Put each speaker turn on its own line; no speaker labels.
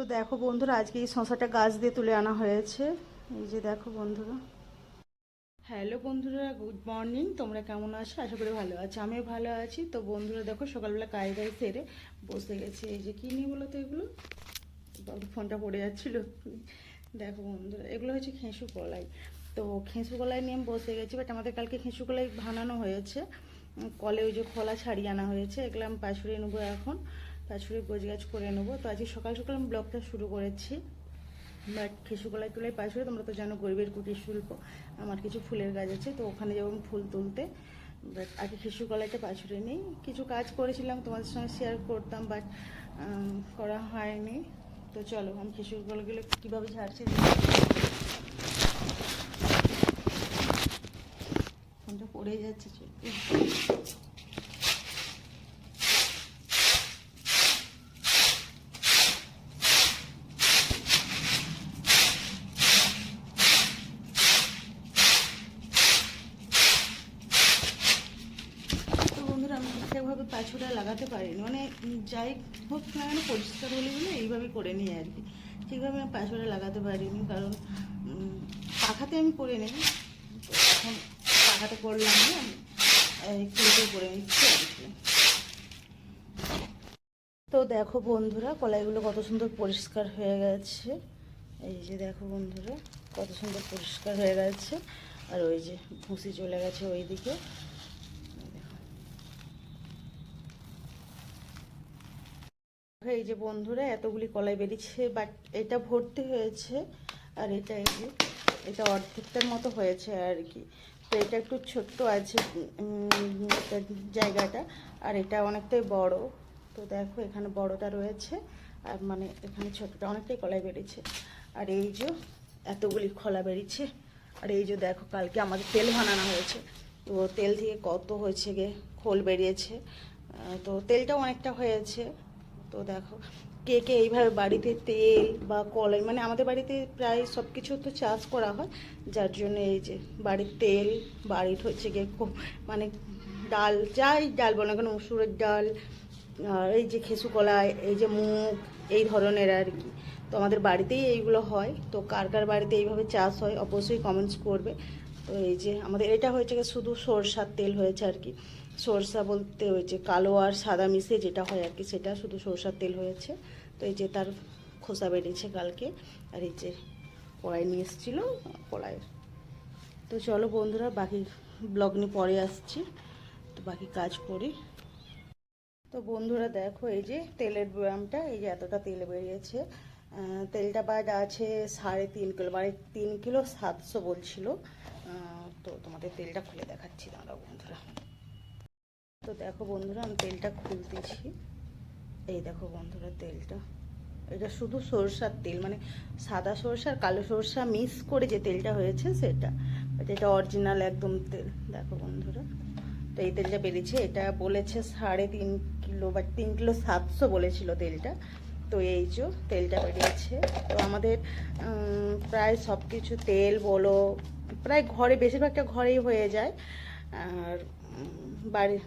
তো দেখো বন্ধুরা, আজকে এই শশাটা গাছ দিয়ে তুলে আনা হয়েছে। এই যে দেখো বন্ধুরা। হ্যালো বন্ধুরা, গুড মর্নিং। তোমরা কেমন আছো? আশা করি ভালো আছো। আমিও ভালো আছি। তো বন্ধুরা, দেখো সকালবেলা কাজ গায়ে সেরে বসে গেছি। এই যে কী বলো তো এগুলো? ফোনটা পড়ে যাচ্ছিল। দেখো বন্ধুরা, এগুলো হচ্ছে খেঁসু কলাই। তো খেঁসু কলাই নিয়ে বসে গেছি বাট আমাদের কালকে খেঁসু কলাই বানানো হয়েছে। কলে ওই যে খোলা ছাড়িয়ে আনা হয়েছে। এগুলো আমি পাছুড়ে নেব এখন। পাছুড়ে গোছ গাছ করে নেব। তো আজকে সকাল সকাল আমি ব্লগটা শুরু করেছি। বাট খেসু কলাই তুলাই পাছুড়ে তোমরা তো জানো গরিবের কুটির শিল্প। আমার কিছু ফুলের গাছ আছে, তো ওখানে যাব ফুল তুলতে। বাট আগে খেসু কলাইটা পাছুড়ে নেই। কিছু কাজ করেছিলাম, তোমাদের সঙ্গে শেয়ার করতাম, বাট করা হয়নি। তো চলো, আমি খেসুর কলাগুলো কীভাবে ঝাড়ছি ফোনটা পড়ে যাচ্ছে বন্ধুরা আমি ঠিকঠাকভাবে পাছুটা লাগাতে পারিনি। মানে যাই হোক না কেন পরিষ্কার হলে বলে এইভাবে করে নিই আর কি। ঠিকভাবে আমি পাছুটা লাগাতে পারিনি কারণ পাখাতে আমি করে নিই। এখন পাখাতে করলাম না ক্লিপে করে নিচ্ছি আর কি। তো দেখো বন্ধুরা, কলাইগুলো কত সুন্দর পরিষ্কার হয়ে গেছে। এই যে দেখো বন্ধুরা, কত সুন্দর পরিষ্কার হয়ে গেছে। আর ওই যে ভুসি চলে গেছে ওই দিকে এই যে বন্ধুরা, এতগুলি কলাই বেরিয়েছে বাট এটা ভর্তি হয়েছে, আর এটা এই এটা অর্ধেকটার মতো হয়েছে আর কি। তো এটা একটু ছোট্ট আছে জায়গাটা, আর এটা অনেকটাই বড়। তো দেখো, এখানে বড়টা রয়েছে, আর মানে এখানে ছোটটা অনেকটাই কলাই বেরিয়েছে। আর এই যে, এতগুলি খোলা বেরিয়েছে, আর এই যে দেখো, কালকে আমাদের তেল বানানো হয়েছে। তো তেল থেকে কত হয়েছে গে, খোল বেরিয়েছে। তো তেলটাও অনেকটা হয়েছে। তো দেখো, কে কে এইভাবে বাড়িতে তেল বা কলাই মানে আমাদের বাড়িতে প্রায় সব কিছু তো চাষ করা হয়, যার জন্য এই যে বাড়ির তেল, বাড়ির হচ্ছে গিয়ে খুব মানে ডাল, যাই ডাল বলো কেন, মুসুরের ডাল, আর এই যে খেসু কলাই, এই যে মুগ, এই ধরনের আর কি। তো আমাদের বাড়িতেই এইগুলো হয়, তো কার কার বাড়িতে এইভাবে চাষ হয় অবশ্যই কমেন্টস করবে। তো এই যে আমাদের এটা হয়েছে গিয়ে শুধু সরষার তেল হয়েছে আর কি। সরষা বলতে যে কালো আর সাদা মিশে যেটা হয় আর কি, সেটা শুধু সরষার তেল হয়েছে। তো এই যে তার খোসা বেরিয়েছে কালকে, আর এই যে কড়াই নিয়ে এসেছিল কড়াইয়ের তো চলো বন্ধুরা, বাকি ব্লগ নিয়ে পরে আসছি। তো বাকি কাজ করি। তো বন্ধুরা দেখো, এই যে তেলের ব্যায়ামটা, এই যে এতটা তেল বেরিয়েছে। তেলটা বাদ আছে সাড়ে তিন কিলো মানে তিন কিলো সাতশো বলছিল। তো তোমাদের তেলটা খুলে দেখাচ্ছি, দাঁড়াও বন্ধুরা। তো দেখো বন্ধুরা, আমি তেলটা খুলতেছি। এই দেখো বন্ধুরা তেলটা। এটা শুধু সরষার তেল মানে সাদা সরষা কালো সরষা মিক্স করে যে তেলটা হয়েছে সেটা। এটা অরিজিনাল একদম তেল, দেখো বন্ধুরা। তো এই তেলটা বেরিয়েছে, এটা বলেছে সাড়ে তিন কিলো বা তিন কিলো সাতশো বলেছিল তেলটা। তো এই যে তেলটা বেরিয়েছে। তো আমাদের প্রায় সব কিছু তেল বলো প্রায় ঘরে বেশিরভাগটা ঘরেই হয়ে যায়। আর বাড়ির